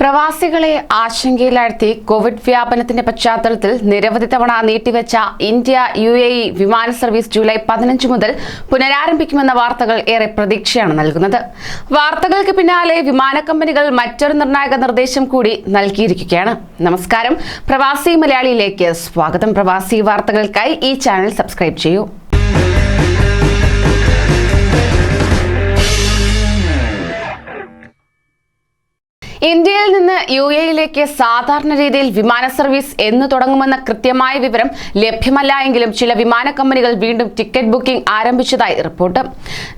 പ്രവാസികളെ ആശങ്കയിലാഴ്ത്തി കോവിഡ് വ്യാപനത്തിന്റെ പശ്ചാത്തലത്തിൽ നിരവധി തവണ നീട്ടിവെച്ച ഇന്ത്യ യു എ ഇ വിമാന സർവീസ് ജൂലൈ പതിനഞ്ച് മുതൽ പുനരാരംഭിക്കുമെന്ന വാർത്തകൾ ഏറെ പ്രതീക്ഷയാണ് നൽകുന്നത്. വാർത്തകൾക്ക് പിന്നാലെ വിമാന കമ്പനികൾ മറ്റൊരു നിർണായക നിർദ്ദേശം കൂടി നൽകിയിരിക്കുകയാണ്. നമസ്കാരം. പ്രവാസി മലയാളിയിലേക്ക് സ്വാഗതം. പ്രവാസി വാർത്തകൾക്കായി ഈ ചാനൽ സബ്സ്ക്രൈബ് ചെയ്യൂ. ഇന്ത്യയിൽ നിന്ന് യു എയിലേക്ക് സാധാരണ രീതിയിൽ വിമാന സർവീസ് എന്ന് തുടങ്ങുമെന്ന കൃത്യമായ വിവരം ലഭ്യമല്ല എങ്കിലും ചില വിമാന കമ്പനികൾ വീണ്ടും ടിക്കറ്റ് ബുക്കിംഗ് ആരംഭിച്ചതായി റിപ്പോർട്ട്.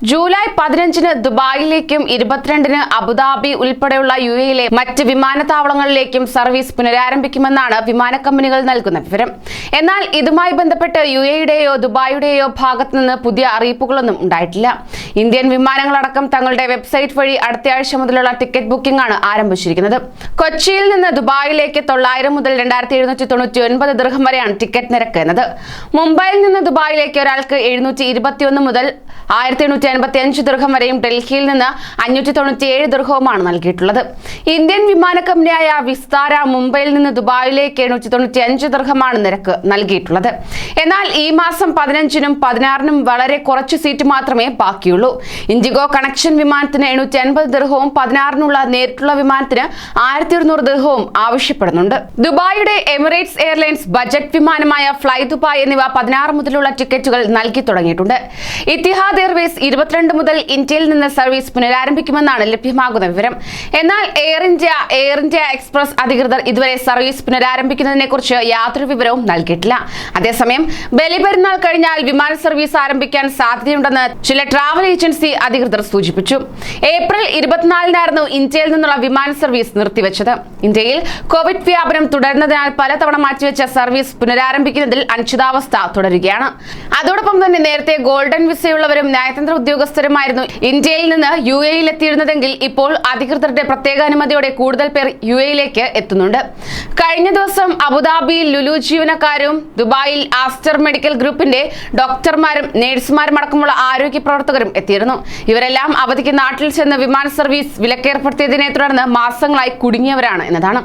ജൂലൈ പതിനഞ്ചിന് ദുബായിലേക്കും ഇരുപത്തിരണ്ടിന് അബുദാബി ഉൾപ്പെടെയുള്ള യു എയിലെ മറ്റ് വിമാനത്താവളങ്ങളിലേക്കും സർവീസ് പുനരാരംഭിക്കുമെന്നാണ് വിമാന കമ്പനികൾ നൽകുന്ന വിവരം. എന്നാൽ ഇതുമായി ബന്ധപ്പെട്ട് യു എയുടെയോ ദുബായിയുടെയോ ഭാഗത്ത് നിന്ന് പുതിയ അറിയിപ്പുകളൊന്നും ഉണ്ടായിട്ടില്ല. ഇന്ത്യൻ വിമാനങ്ങളടക്കം തങ്ങളുടെ വെബ്സൈറ്റ് വഴി അടുത്തയാഴ്ച മുതലുള്ള ടിക്കറ്റ് ബുക്കിംഗ് ആണ് ആരംഭിച്ചിരിക്കുന്നത്. കൊച്ചിയിൽ നിന്ന് ദുബായിലേക്ക് തൊള്ളായിരം മുതൽ രണ്ടായിരത്തി എഴുന്നൂറ്റി തൊണ്ണൂറ്റി ഒൻപത് ദൃഹം വരെയാണ് ടിക്കറ്റ് നിരക്ക് എന്നത്. മുംബൈയിൽ നിന്ന് ദുബായിലേക്ക് ഒരാൾക്ക് എഴുന്നൂറ്റി ഇരുപത്തിയൊന്ന് മുതൽ ആയിരത്തി എണ്ണൂറ്റി അൻപത്തി അഞ്ച് ദൃഹം വരെയും ഡൽഹിയിൽ നിന്ന് അഞ്ഞൂറ്റി തൊണ്ണൂറ്റി ഏഴ് ദൃഹവുമാണ് നൽകിയിട്ടുള്ളത്. ഇന്ത്യൻ വിമാന കമ്പനിയായ വിസ്താര മുംബൈയിൽ നിന്ന് ദുബായിലേക്ക് എണ്ണൂറ്റി തൊണ്ണൂറ്റി അഞ്ച് ദൃഹമാണ് നിരക്ക് നൽകിയിട്ടുള്ളത്. എന്നാൽ ഈ മാസം പതിനഞ്ചിനും പതിനാറിനും വളരെ കുറച്ച് സീറ്റ് മാത്രമേ ബാക്കിയുള്ളൂ. ഇൻഡിഗോ കണക്ഷൻ വിമാനത്തിന് എണ്ണൂറ്റി അൻപത് ദൃഹവും പതിനാറിനുള്ള നേരിട്ടുള്ള വിമാനത്തിന് ആയിരത്തി ഒരുന്നൂറ് ദൃഹവും ആവശ്യപ്പെടുന്നുണ്ട്. ദുബായിയുടെ എമിറേറ്റ്സ് എയർലൈൻസ് ബജറ്റ് വിമാനമായ ഫ്ലൈ ദുബായ് എന്നിവ പതിനാറ് മുതലുള്ള ടിക്കറ്റുകൾ നൽകി തുടങ്ങിയിട്ടുണ്ട്. ഇത്തിഹാദ് എയർവേസ് ഇരുപത്തിരണ്ട് മുതൽ ഇന്ത്യയിൽ നിന്ന് സർവീസ് പുനരാരംഭിക്കുമെന്നാണ് ലഭ്യമാകുന്ന വിവരം. എന്നാൽ Air India Air India Express അധികൃതർ ഇതുവരെ സർവീസ് പുനരാരംഭിക്കുന്നതിനെ കുറിച്ച് യാതൊരു വിവരവും നൽകിയിട്ടില്ല. അതേസമയം ബലിപെരുന്നാൾ കഴിഞ്ഞാൽ വിമാന സർവീസ് ആരംഭിക്കാൻ സാധ്യതയുണ്ടെന്ന് ചില ട്രാവൽ ഏജൻസി അധികൃതർ സൂചിപ്പിച്ചു. ഏപ്രിൽ ഇരുപത്തിനാലിനായിരുന്നു ഇന്ത്യയിൽ നിന്നുള്ള വിമാന സർവീസ് നിർത്തിവെച്ചത്. ഇന്ത്യയിൽ കോവിഡ് വ്യാപനം തുടരുന്നതിനാൽ പലതവണ മാറ്റിവെച്ച സർവീസ് പുനരാരംഭിക്കുന്നതിൽ അനിശ്ചിതാവസ്ഥ തുടരുകയാണ്. അതോടൊപ്പം തന്നെ നേരത്തെ ഗോൾഡൻ വിസയുള്ളവരും നയതന്ത്ര ഉദ്യോഗസ്ഥരുമായിരുന്നു ഇന്ത്യയിൽ നിന്ന് യു എയിൽ എത്തിയിരുന്നതെങ്കിൽ ഇപ്പോൾ അധികൃതരുടെ പ്രത്യേക അനുമതിയോടെ കൂടുതൽ പേർ യു എയിലേക്ക് എത്തുന്നുണ്ട്. കഴിഞ്ഞ ദിവസം അബുദാബിയിൽ ലുലു ജീവനക്കാരും ദുബായിൽ ആസ്റ്റർ മെഡിക്കൽ ഗ്രൂപ്പിന്റെ ഡോക്ടർമാരും നേഴ്സുമാരും അടക്കമുള്ള ആരോഗ്യ പ്രവർത്തകരും എത്തിയിരുന്നു. ഇവരെല്ലാം അവധിക്ക് നാട്ടിൽ ചെന്ന് വിമാന സർവീസ് വിലക്കേർപ്പെടുത്തിയതിനെ തുടർന്ന് മാസങ്ങളായി കുടുങ്ങിയവരാണ് എന്നതാണ്.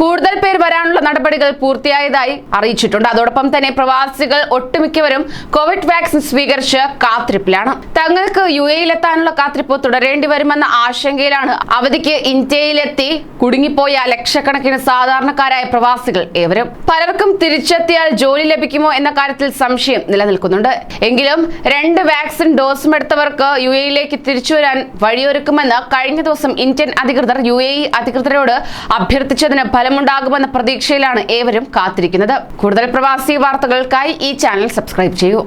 കൂടുതൽ പേർ വരാനുള്ള നടപടികൾ പൂർത്തിയായതായി അറിയിച്ചിട്ടുണ്ട്. അതോടൊപ്പം തന്നെ പ്രവാസികൾ ഒട്ടുമിക്കവരും കോവിഡ് വാക്സിൻ സ്വീകരിച്ച് കാത്തിരിപ്പിലാണ്. തങ്ങൾക്ക് യു എയിലെത്താനുള്ള കാത്തിരിപ്പ് തുടരേണ്ടി വരുമെന്ന ആശങ്കയിലാണ് അവധിക്ക് ഇന്ത്യയിലെത്തി കുടുങ്ങിപ്പോയ ലക്ഷക്കണക്കിന് സാധാരണക്കാരായ പ്രവാസികൾ ഏവരും. പലർക്കും തിരിച്ചെത്തിയാൽ ജോലി ലഭിക്കുമോ എന്ന കാര്യത്തിൽ സംശയം നിലനിൽക്കുന്നുണ്ട്. എങ്കിലും രണ്ട് വാക്സിൻ ഡോസും എടുത്തവർക്ക് യു എയിലേക്ക് തിരിച്ചു വരാൻ വഴിയൊരുക്കുമെന്ന് കഴിഞ്ഞ ദിവസം ഇന്ത്യൻ അധികൃതർ യു എ ഇ അധികൃതരോട് അഭ്യർത്ഥിച്ചതിന് ഫലമുണ്ടാകുമെന്ന പ്രതീക്ഷയിലാണ് ഏവരും കാത്തിരിക്കുന്നത്. കൂടുതൽ പ്രവാസി വാർത്തകൾക്കായി ഈ ചാനൽ സബ്സ്ക്രൈബ് ചെയ്യൂ.